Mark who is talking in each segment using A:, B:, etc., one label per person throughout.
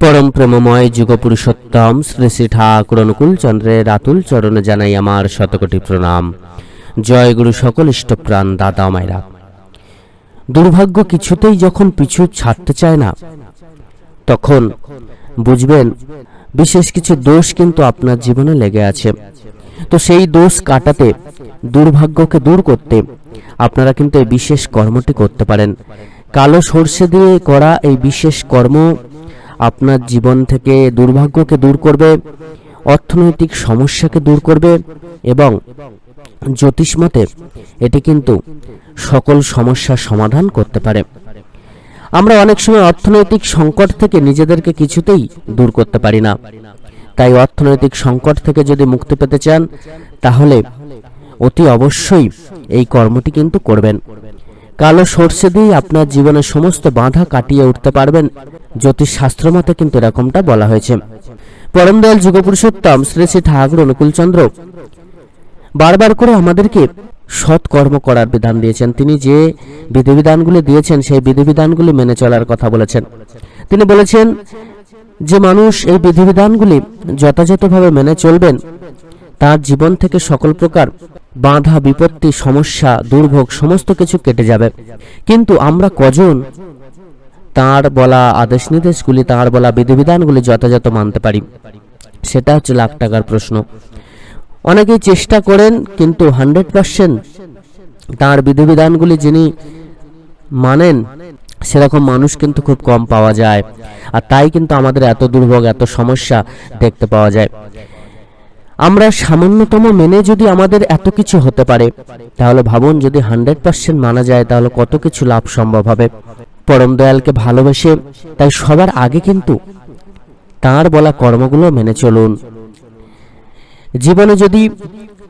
A: পরম প্রেমময় যুগপুরুষোত্তম শ্রী শ্রী ঠাকুর অনুকূল চন্দ্রের আতুল চরণে জানাই আমার শতকোটি প্রণাম। জয় গুরু সকল ইষ্টপ্রাণ দাদা মায়েরা। দুর্ভাগ্য কিছুতেই যখন পিছু ছাড়তে চায় না, তখন বুঝবেন বিশেষ কিছু দোষ কিন্তু আপনার জীবনে লেগে আছে। তো সেই দোষ কাটাতে, দুর্ভাগ্যকে দূর করতে আপনারা কিন্তু এই বিশেষ কর্মটি করতে পারেন। কালো সর্ষে দিয়ে করা এই বিশেষ কর্ম আপনার জীবন থেকে দুর্ভাগ্যকে দূর করবে, অর্থনৈতিক সমস্যাকে দূর করবে এবং জ্যোতিষমতে এটি কিন্তু সকল সমস্যার সমাধান করতে পারে। আমরা অনেক সময় অর্থনৈতিক সংকট থেকে নিজেদেরকে কিছুতেই দূর করতে পারি না। তাই অর্থনৈতিক সংকট থেকে যদি মুক্তি পেতে চান, তাহলে অতি অবশ্যই এই কর্মটি কিন্তু করবেন। কালো সর্ষে দিয়ে আপনার জীবনের সমস্ত বাধা কাটিয়ে উঠতে পারবেন। জ্যোতিষ শাস্ত্র মতে কিন্তু এরকমটা বলা হয়েছে। পরম দয়াল যুগপুরুষোত্তম শ্রী শ্রী ঠাকুর অনুকূলচন্দ্র বারবার করে আমাদেরকে সৎ কর্ম করার বিধান দিয়েছেন। তিনি যে বিধিবিধানগুলি দিয়েছেন, সেই বিধিবিধানগুলি মেনে চলার কথা বলেছেন। তিনি বলেছেন যে মানুষ এই বিধিবিধানগুলি যথাযথভাবে মেনে চলবেন তার জীবন থেকে সকল প্রকার বাধা, বিপত্তি, সমস্যা, দুর্ভোগ, সমস্ত কিছু কেটে যাবে। কিন্তু আমরা কজন? তার বলা আদেশ নির্দেশগুলি তার বলা বিধিবিধানগুলি যথাযথ মানতে পারি। সেটা হচ্ছে লাখ টাকার প্রশ্ন। অনেকেই চেষ্টা করেন, কিন্তু হান্ড্রেড পার্সেন্ট তাঁর বিধিবিধানগুলি যিনি মানেন, সেরকম মানুষ কিন্তু খুব কম পাওয়া যায়। আর তাই কিন্তু আমাদের এত দুর্ভোগ, এত সমস্যা দেখতে পাওয়া যায়। আমরা সামান্যতম মেনে যদি আমাদের এত কিছু হতে পারে, তাহলে ভাবুন যদি হান্ড্রেড পার্সেন্ট মানা যায়, তাহলে কত কিছু লাভ সম্ভব হবে। পরম দয়ালকে ভালোবেসে তাই সবার আগে কিন্তু তার বলা কর্মগুলো মেনে চলুন। জীবনে যদি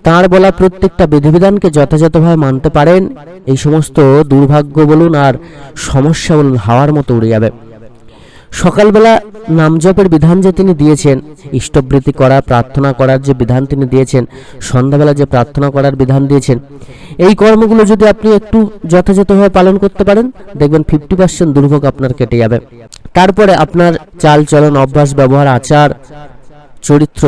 A: তার বলা প্রত্যেকটা বিধিবিধানকে যথাযথভাবে মানতে পারেন, এই সমস্ত দুর্ভাগ্য বলুন আর সমস্যা বলুন হাওয়ার মতো উড়ে যাবে। সকালবেলা নাম জপের বিধান যে তিনি দিয়েছেন, ইষ্টবৃত্তি করা, প্রার্থনা করার যে বিধান তিনি দিয়েছেন, সন্ধ্যাবেলা যে প্রার্থনা করার বিধান দিয়েছেন, এই কর্মগুলো যদি আপনি একটু যথাযথভাবে পালন করতে পারেন, দেখবেন ফিফটি পার্সেন্ট দুর্ভোগ আপনার কেটে যাবে। তারপরে আপনার চাল চলন অভ্যাস, ব্যবহার, আচার, চরিত্র,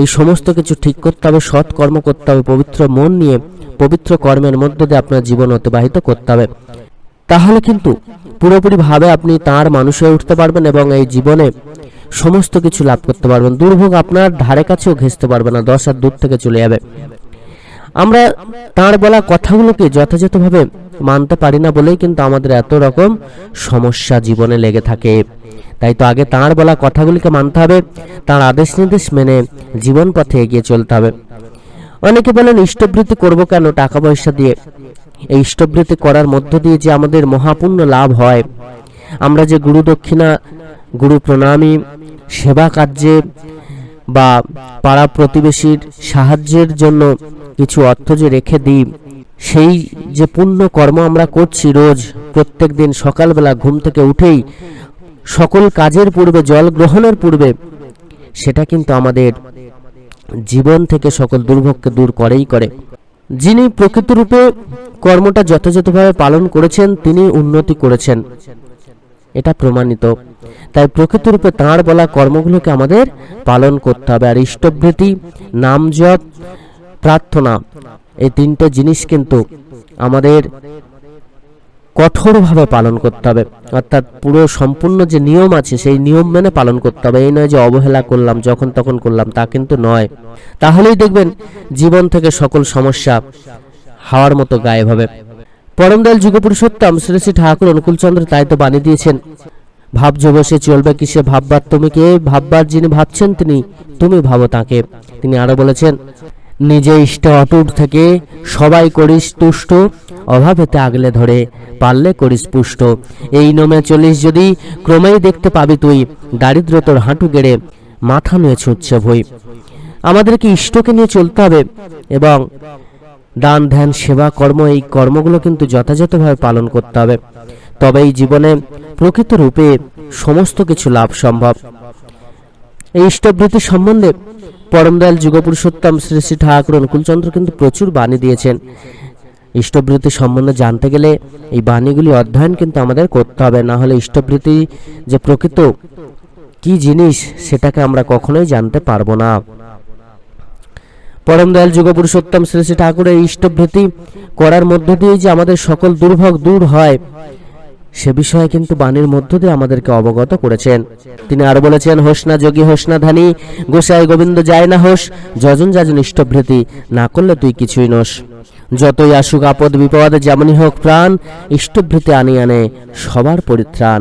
A: এই সমস্ত কিছু ঠিক করতে হবে, সৎ কর্ম করতে হবে, পবিত্র মন নিয়ে পবিত্র কর্মের মধ্য দিয়ে আপনার জীবন অতিবাহিত করতে হবে। তাহলে কিন্তু পুরোপুরিভাবে আপনি তার মানুষ হয়ে উঠতে পারবেন এবং এই জীবনে সমস্ত কিছু লাভ করতে পারবেন। দুর্ভোগ আপনার ধারে কাছেও ঘেঁচতে পারবে না, দশ হাত দূর থেকে চলে যাবে। আমরা তার বলা কথাগুলোকে যথাযথভাবে মানতে পারি না বলেই কিন্তু আমাদের এত রকম সমস্যা জীবনে লেগে থাকে। তাই তো আগে তাঁর বলা কথাগুলিকে মানতে হবে, তার আদেশ নির্দেশ মেনে জীবন পথে এগিয়ে চলতে হবে। অনেকে বলেন, ইষ্টবৃত্তি করব কেন? টাকা পয়সা দিয়ে। এই ইষ্টবৃত্তি করার মধ্য দিয়ে যে আমাদের মহাপুণ্য লাভ হয়। আমরা যে গুরু দক্ষিণা, গুরু প্রণামী, সেবা কার্যে বা পাড়া প্রতিবেশীর সাহায্যের জন্য কিছু অর্থ যে রেখে দিই, সেই যে পুণ্য কর্ম আমরা করছি রোজ, প্রত্যেক দিন সকালবেলা ঘুম থেকে উঠেই সকল কাজের পূর্বে, জল গ্রহণের পূর্বে, সেটা কিন্তু আমাদের জীবন থেকে সকল দুর্ভোগকে দূর করেই করে। যিনি প্রকৃতরূপে কর্মটা যথাযথভাবে পালন করেছেন, তিনি উন্নতি করেছেন। এটা প্রমাণিত। তাই প্রকৃতরূপে তাঁর বলা কর্মগুলোকে আমাদের পালন করতে হবে। আর ইষ্টবৃতি নাম জপ প্রার্থনা, এই তিনটে জিনিস কিন্তু আমাদের কঠোরভাবে পালন করতে হবে। অর্থাৎ পুরো সম্পূর্ণ যে নিয়ম আছে, সেই নিয়ম মেনে পালন করতে হবে। এই নয় যে অবহেলা করলাম, যখন তখন করলাম, তা কিন্তু নয়। তাহলেই দেখবেন জীবন থেকে সকল সমস্যা হাওয়ার মতো গায়েব হবে। পরমদয়াল যুগপুরুষোত্তম শ্রী শ্রী ঠাকুর অনুকূলচন্দ্র তাই তো বানিয়ে দিয়েছেন। ভাবছ বসে চলবে কিসে ভাববার তুমি কে? ভাববার যিনি ভাবছেন তিনি, তুমি ভাবো তাকে। তিনি আরও বলেছেন, নিজে ইষ্ট অটুট থেকে সবাই করিস তুষ্ট, অভাবেতে আগলে ধরে পারলে করিস পুষ্ট। এই নমে চলিস যদি, ক্রমেই দেখতে পাবি তুই, দারিদ্র তোর হাঁটু গেড়ে মাথা নিয়ে ছুটছে ভই। আমাদেরকে ইষ্টকে নিয়ে চলতে হবে এবং দান, ধ্যান, সেবা, কর্ম, এই কর্মগুলো কিন্তু যথাযথভাবে পালন করতে হবে। তবেই জীবনে প্রকৃত রূপে সমস্ত কিছু লাভ সম্ভব। এই ইষ্টবৃত্তি সম্বন্ধে পরমদয়াল যুগপুরুষোত্তম শ্রী শ্রী ঠাকুর অনুকূলচন্দ্র কিন্তু প্রচুর বাণী দিয়েছেন। ইষ্টবৃত্তি সম্বন্ধে জানতে গেলে এই বাণীগুলি অধ্যয়ন কিন্তু আমাদের করতে হবে। না হলে ইষ্টবৃত্তি যে প্রকৃত কি জিনিস, সেটাকে আমরা কখনোই জানতে পারব না। পরম দয়াল যুগ পুরুষোত্তম শ্রী শ্রী ঠাকুরের ইষ্টভৃতি করার মধ্য দিয়ে যে আমাদের সকল দুর্ভোগ দূর হয়, সে বিষয়ে কিন্তু বাণীর মধ্য দিয়ে আমাদেরকে অবগত করেছেন। তিনি আরও বলেছেন হোসনা যোগী হোসনা ধানী, গোসাই গোবিন্দ যায় না হোস, যজন যাজন ইষ্টভৃতি, না করলে তুই কিছুই নোস। যতই আসুক আপদ বিপদ, যেমনই হোক প্রাণ, ইষ্টভৃতি আনি আনে সবার পরিত্রাণ।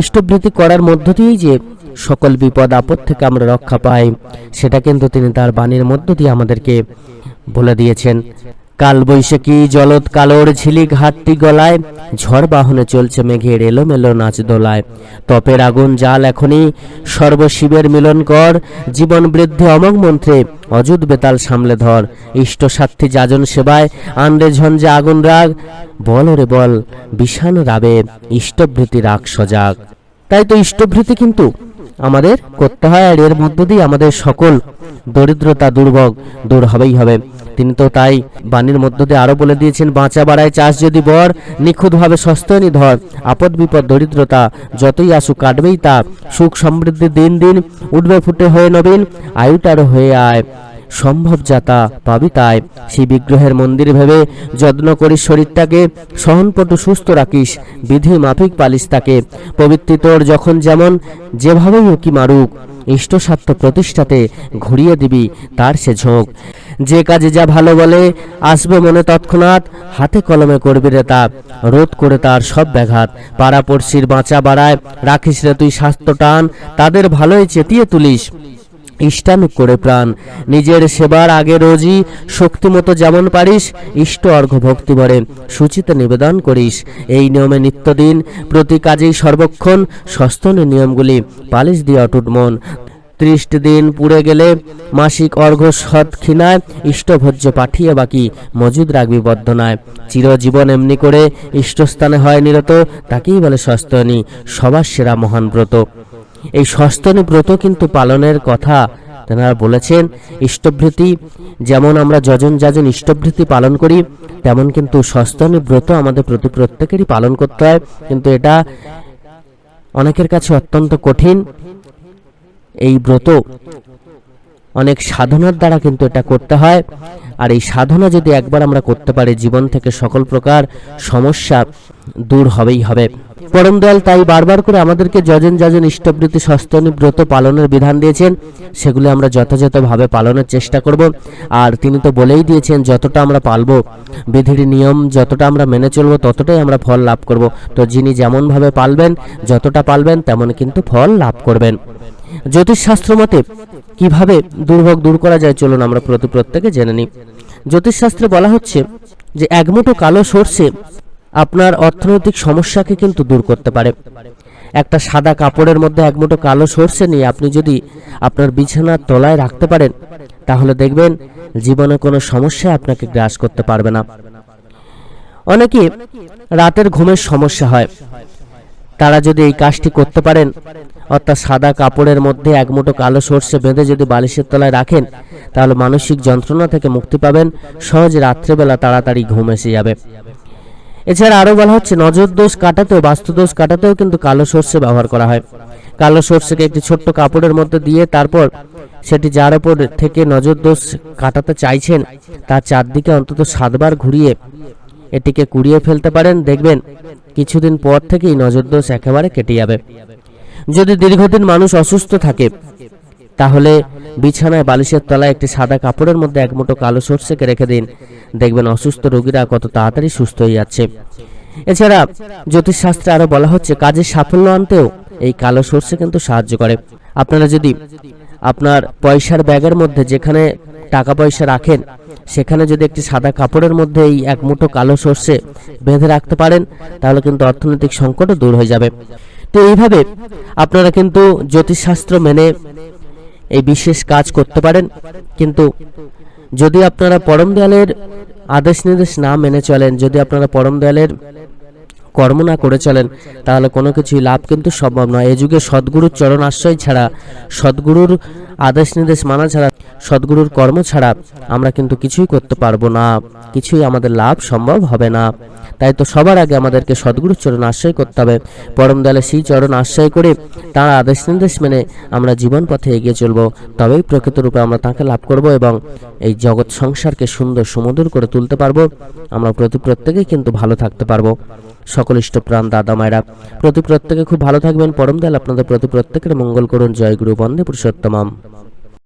A: ইষ্টভৃতি করার মধ্য দিয়েই যে সকল বিপদ আপদ থেকে আমরা রক্ষা পাই। সেটা কিন্তু তিনি তার বাণীর মধ্য দিয়ে আমাদেরকে বলে দিয়েছেন। কাল বৈশাখী জলদ কালোর ঝিলিক হাটটি গলায়, ঝড় বাহনে চলছে মেঘের এলোমেলো নাচ দোলায়। তপের আগুন জাল এখনই, সর্বশিবের মিলন কর, জীবন বৃদ্ধি অমক মন্ত্রে অযুত বেতাল সামলে ধর। ইষ্ট সাথী যাজন সেবায় আন্ডে ঝঞ্ঝে আগুন রাগ, বল রে বল বিষাণ রাবে, ইষ্টভৃতি রাগ সজাগ। তাই তো ইষ্টভৃতি কিন্তু আমাদের করতে হয় আর এর মধ্য দিয়ে আমাদের সকল দরিদ্রতা দুর্ভোগ দূর হবেই হবে। তিনি তো তাই বাণীর মধ্য দিয়ে আরও বলে দিয়েছেন, বাঁচা বাড়ায় চাষ যদি বর, নিখুঁতভাবে সস্তনি ধর। আপদ বিপদ দরিদ্রতা যতই আসুক কাটবেই তা। সুখ সমৃদ্ধি দিন দিন উঠবে ফুটে হয়ে নবীন আয়ুটারও হয়ে আয়। সম্ভব যাতা পাবি তাই। সেই বিগ্রহের মন্দির ভেবে যত্ন করিস শরীরটাকে, সহনপটু সুস্থ রাখিস, বিধি মাফিক পালিস তাকে। পবিত্রি তোর যখন যেমন যেভাবেই উকি মারুক, ইষ্টস্বার্থ প্রতিষ্ঠাতে ঘুরিয়ে দিবি তার সে ঝোঁক। যে কাজে যা ভালো বলে, আসবে মনে তৎক্ষণাৎ, হাতে কলমে করবি রে তা। রোধ করে তার সব ব্যাঘাত। পাড়াপড়শির বাঁচা বাড়ায় রাখিস রে তুই স্বাস্থ্য টান, তাদের ভালোই চেতিয়ে তুলিস। ইষ্টানুক করে প্রাণ। নিজের সেবার আগে রোজই শক্তিমতো যেমন পারিস, ইষ্ট অর্ঘ ভক্তি ভরে সূচিতে নিবেদন করিস। এই নিয়মে নিত্যদিন প্রতি কাজেই সর্বক্ষণ সস্তনের নিয়মগুলি, পালিশ দিয়ে অটুট মন। ত্রিশটি দিন পুড়ে গেলে মাসিক অর্ঘ সৎ খিনায় ইষ্টভোজ্য পাঠিয়ে বাকি, মজুদ রাখবি বদ্ধনায় চিরজীবন এমনি করে ইষ্টস্থানে হয় নিরত, তাকেই বলে সস্তনী সবার সেরা মহান ব্রত। এই সস্তনী ব্রত কিন্তু পালনের কথা তেনারা বলেছেন, ইষ্টভৃতি, যেমন আমরা যজন যাজন ইষ্টভৃতি পালন করি, তেমন কিন্তু সস্তনী ব্রত আমাদের প্রতি প্রত্যেকেরই পালন করতে হয়, কিন্তু এটা অনেকের কাছে অত্যন্ত কঠিন। এই ব্রত অনেক সাধনার দ্বারা কিন্তু এটা করতে হয়, আর এই সাধনা যদি একবার আমরা করতে পারি, জীবন থেকে সকল প্রকার সমস্যা দূর হবেই হবে। পরম দয়াল তাই বারবার করে আমাদেরকে যজন যজন ইষ্টবৃত্তি সস্তনী ব্রত পালনের বিধান দিয়েছেন, সেগুলি আমরা যথাযথভাবে পালনের চেষ্টা করব। আর তিনি তো বলেই দিয়েছেন, যতটা আমরা পালবো, বিধির নিয়ম যতটা আমরা মেনে চলবো, ততটাই আমরা ফল লাভ করব। তো যিনি যেমনভাবে পালবেন, যতটা পালবেন, তেমন কিন্তু ফল লাভ করবেন। জ্যোতিষশাস্ত্র মতে, কীভাবে দুর্ভোগ দূর করা যায় চলুন আমরা প্রতি প্রত্যেকে জেনে নিই। জ্যোতিষশাস্ত্রে বলা হচ্ছে যে, এক মুঠো কালো সর্ষে আপনার অর্থনৈতিক সমস্যাকে কিন্তু দূর করতে পারে। একটা সাদা কাপড়ের মধ্যে এক মুঠো কালো সর্ষে নিয়ে আপনি যদি আপনার বিছানার তলায় রাখতে পারেন, তাহলে দেখবেন জীবনে কোনো সমস্যা আপনাকে গ্রাস করতে পারবে না। অনেকে রাতের ঘুমের সমস্যা হয়। তারা যদি এই কাজটি করতে পারেন, অর্থাৎ সাদা কাপড়ের মধ্যে এক মুঠো কালো সর্ষে বেঁধে যদি বালিশের তলায় রাখেন, তাহলে মানসিক যন্ত্রণা থেকে মুক্তি পাবেন। সহজে রাত্রেবেলা তাড়াতাড়ি ঘুম এসে যাবে। এছাড়া আরও বলা হচ্ছে, নজর দোষ কাটাতেও, বাস্তু দোষ কাটাতেও কিন্তু কালো সর্ষে ব্যবহার করা হয়। কালো সর্ষেকে একটি ছোট্ট কাপড়ের মধ্যে দিয়ে তারপর সেটি যার ওপর থেকে নজর দোষ কাটাতে চাইছেন, তার চারদিকে অন্তত সাতবার ঘুরিয়ে এটিকে কুড়িয়ে ফেলতে পারেন। দেখবেন, কিছুদিন পর থেকেই নজর দোষ একেবারে কেটে যাবে। যদি দীর্ঘদিন মানুষ অসুস্থ থাকে তাহলে বিছানায় বালিশের তলায় একটি সাদা কাপড়ের মধ্যে এক মুঠো কালো সর্ষেকে রেখে দিন। দেখবেন অসুস্থ রোগীরা কত তাড়াতাড়ি সুস্থ হয়ে যাচ্ছে। এছাড়া জ্যোতিষশাস্ত্রে আরও বলা হচ্ছে, কাজের সাফল্য আনতেও এই কালো সর্ষে কিন্তু সাহায্য করে। আপনারা যদি আপনার পয়সার ব্যাগের মধ্যে যেখানে টাকা পয়সা রাখেন, সেখানে যদি একটি সাদা কাপড়ের মধ্যে এই এক মুঠো কালো সর্ষে বেঁধে রাখতে পারেন, তাহলে কিন্তু অর্থনৈতিক সংকটও দূর হয়ে যাবে। তো এইভাবে আপনারা কিন্তু জ্যোতিষশাস্ত্র মেনে এই বিশেষ কাজ করতে পারেন। কিন্তু যদি আপনারা পরম দয়ালের আদেশ নির্দেশ না মেনে চলেন, যদি আপনারা পরম দয়ালের কর্ম না করে চলেন, তাহলে কোনো কিছুই লাভ কিন্তু সম্ভব নয়। এ যুগে সদ্গুরুর চরণ আশ্রয় ছাড়া, সদ্গুরুর আদেশ নির্দেশ মানা ছাড়া সদ্গুরুর কর্ম ছাড়া আমরা কিন্তু কিছুই করতে পারব না, কিছুই আমাদের লাভ সম্ভব হবে না। তাই তো সবার আগে আমাদেরকে সদ্গুরুর চরণ আশ্রয় করতে হবে। পরম দয়ালে সেই চরণ আশ্রয় করে তার আদেশ নির্দেশ মেনে আমরা জীবন পথে এগিয়ে চলব। তবেই প্রকৃত রূপে আমরা তাকে লাভ করব এবং এই জগৎ সংসারকে সুন্দর সুমধুর করে তুলতে পারব। আমরা প্রতি প্রত্যেকেই কিন্তু ভালো থাকতে পারব। সকল ইষ্টপ্রাণ দাদা মায়েরা, প্রতি প্রত্যেকে খুব ভালো থাকবেন। পরম দয়াল আপনাদের প্রতি প্রত্যেকের মঙ্গল করুন। জয় গুরু, বন্দে পুরুষোত্তমম।